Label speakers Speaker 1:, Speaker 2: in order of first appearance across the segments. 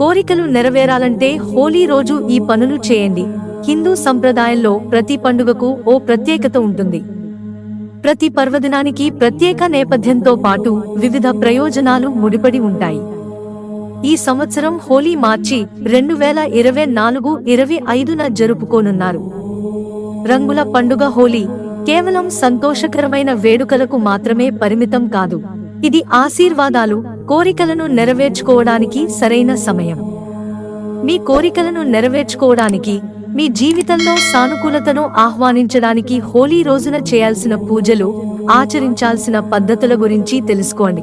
Speaker 1: కోరికలు నెరవేరాలంటే హోలీ రోజు ఈ పనులు చేయండి. హిందూ సంప్రదాయంలో ప్రతి పండుగకు ఓ ప్రత్యేకత ఉంటుంది. ప్రతి పర్వదినానికి ప్రత్యేక నేపథ్యంతో పాటు వివిధ ప్రయోజనాలు ముడిపడి ఉంటాయి. ఈ సంవత్సరం హోలీ మార్చి రెండు వేల ఇరవై నాలుగు ఇరవై ఐదున జరుపుకోనున్నారు. రంగుల పండుగ హోలీ కేవలం సంతోషకరమైన వేడుకలకు మాత్రమే పరిమితం కాదు. ఇది ఆశీర్వాదాలు కోరికలను నెరవేర్చుకోవడానికి సరైన సమయం. మీ కోరికలను నెరవేర్చుకోవడానికి మీ జీవితంలో సానుకూలతను ఆహ్వానించడానికి హోలీ రోజున చేయాల్సిన పూజలు ఆచరించాల్సిన పద్ధతుల గురించి తెలుసుకోండి.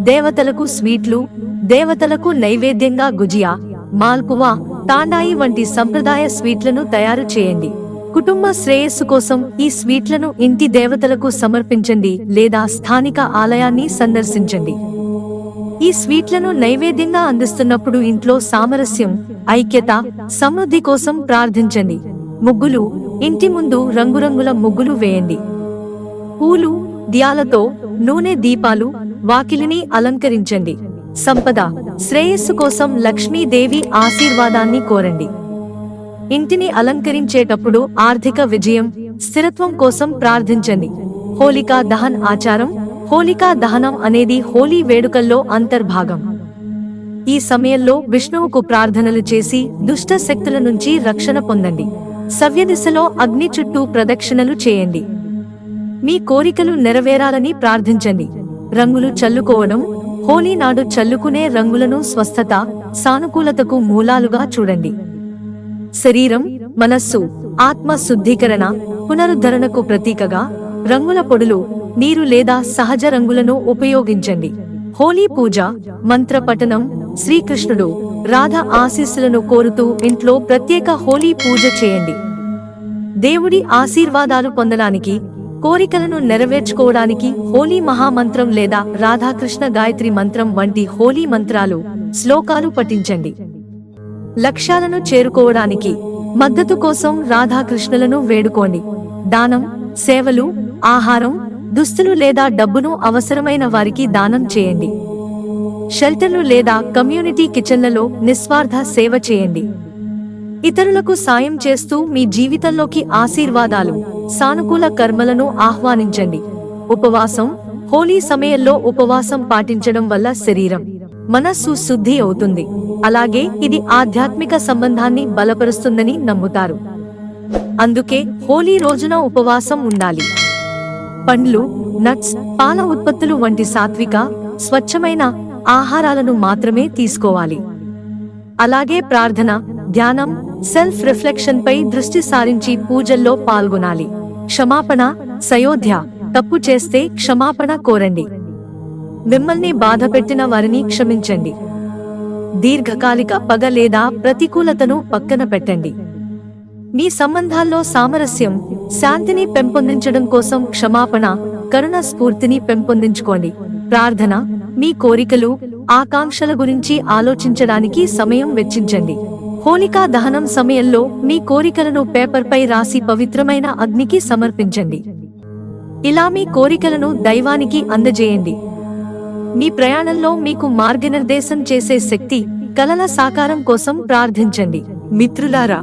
Speaker 1: దేవతలకు స్వీట్లు దేవతలకు నైవేద్యంగా గుజియా మాల్పువా తాండాయి వంటి సంప్రదాయ స్వీట్లను తయారు చేయండి. కుటుంబ శ్రేయస్సు కోసం ఈ స్వీట్లను ఇంటి దేవతలకు సమర్పించండి లేదా స్థానిక ఆలయాన్ని సందర్శించండి. ఈ స్వీట్లను నైవేద్యంగా అందిస్తున్నప్పుడు ఇంట్లో సామరస్యం ఐక్యత సమృద్ధి కోసం ప్రార్థించండి. ముగ్గులు ఇంటి ముందు రంగురంగుల ముగ్గులు వేయండి. పూలు దియాలతో నూనె దీపాలు వాకిలిని అలంకరించండి. సంపద శ్రేయస్సు కోసం లక్ష్మీదేవి ఆశీర్వాదాన్ని కోరండి. ఇంటిని అలంకరించేటప్పుడు ఆర్థిక విజయం స్థిరత్వం కోసం ప్రార్థించండి. హోలికా దహన్ ఆచారం హోలికా దహనం అనేది హోలీ వేడుకల్లో అంతర్భాగం. ఈ సమయంలో విష్ణువుకు ప్రార్థనలు చేసి దుష్ట శక్తుల నుంచి రక్షణ పొందండి. సవ్యదిశలో అగ్ని చుట్టూ ప్రదక్షిణలు చేయండి. మీ కోరికలు నెరవేరాలని ప్రార్థించండి. రంగులు చల్లుకోవడం హోలీ నాడు చల్లుకునే రంగులను స్వస్థత సానుకూలతకు మూలాలుగా చూడండి. శరీరం మనస్సు ఆత్మ శుద్ధీకరణ పునరుద్ధరణకు ప్రతీకగా రంగుల పొడులు నీరు లేదా సహజ రంగులను ఉపయోగించండి. హోలీ పూజ మంత్ర పఠనం శ్రీకృష్ణుడు రాధ ఆశీస్సులను కోరుతూ ఇంట్లో ప్రత్యేక హోలీ పూజ చేయండి. దేవుడి ఆశీర్వాదాలు పొందడానికి కోరికలను నెరవేర్చుకోవడానికి హోలీ మహామంత్రం లేదా రాధాకృష్ణ గాయత్రి మంత్రం వంటి హోలీ మంత్రాలు శ్లోకాలు పఠించండి. లక్ష్యాలను చేరుకోవడానికి మద్దతు కోసం రాధాకృష్ణులను వేడుకోండి. దానం సేవలు ఆహారం దుస్తులు లేదా డబ్బును అవసరమైన వారికి దానం చేయండి. షెల్టర్లు లేదా కమ్యూనిటీ కిచెన్లలో నిస్వార్థ సేవ చేయండి. ఇతరులకు సాయం చేస్తూ మీ జీవితంలోకి ఆశీర్వాదాలు సానుకూల కర్మలను ఆహ్వానించండి. ఉపవాసం హోలీ సమయంలో ఉపవాసం పాటించడం వల్ల శరీరం మనస్సు శుద్ధి అవుతుంది. అలాగే ఇది ఆధ్యాత్మిక సంబంధాన్ని బలపరుస్తుందని నమ్ముతారు. అందుకే హోలీ రోజున ఉపవాసం ఉండాలి. పండ్లు నట్స్ పాల ఉత్పత్తులు వంటి సాత్విక స్వచ్ఛమైన ఆహారాలను మాత్రమే తీసుకోవాలి. అలాగే ప్రార్థన ధ్యానం సెల్ఫ్ రిఫ్లెక్షన్ పై దృష్టి సారించి పూజల్లో పాల్గొనాలి. క్షమాపణ సయోధ్య తప్పు చేస్తే క్షమాపణ కోరండి. మిమ్మల్ని బాధపెట్టిన వారిని క్షమించండి. దీర్ఘకాలిక పగ లేదా ప్రతికూలతను పక్కన పెట్టండి. మీ సంబంధాల్లో సామరస్యం శాంతిని పెంపొందించడం కోసం క్షమాపణ కరుణ స్ఫూర్తిని పెంపొందించుకోండి. ప్రార్థన మీ కోరికలు ఆకాంక్షల గురించి ఆలోచించడానికి సమయం వెచ్చించండి. హోలికా దహనం సమయంలో మీ కోరికలను పేపర్పై రాసి పవిత్రమైన అగ్నికి సమర్పించండి. ఇలా మీ కోరికలను దైవానికి అందజేయండి. మీ ప్రయాణంలో మీకు మార్గనిర్దేశం చేసే శక్తి కలల సాకారం కోసం ప్రార్థించండి. మిత్రులారా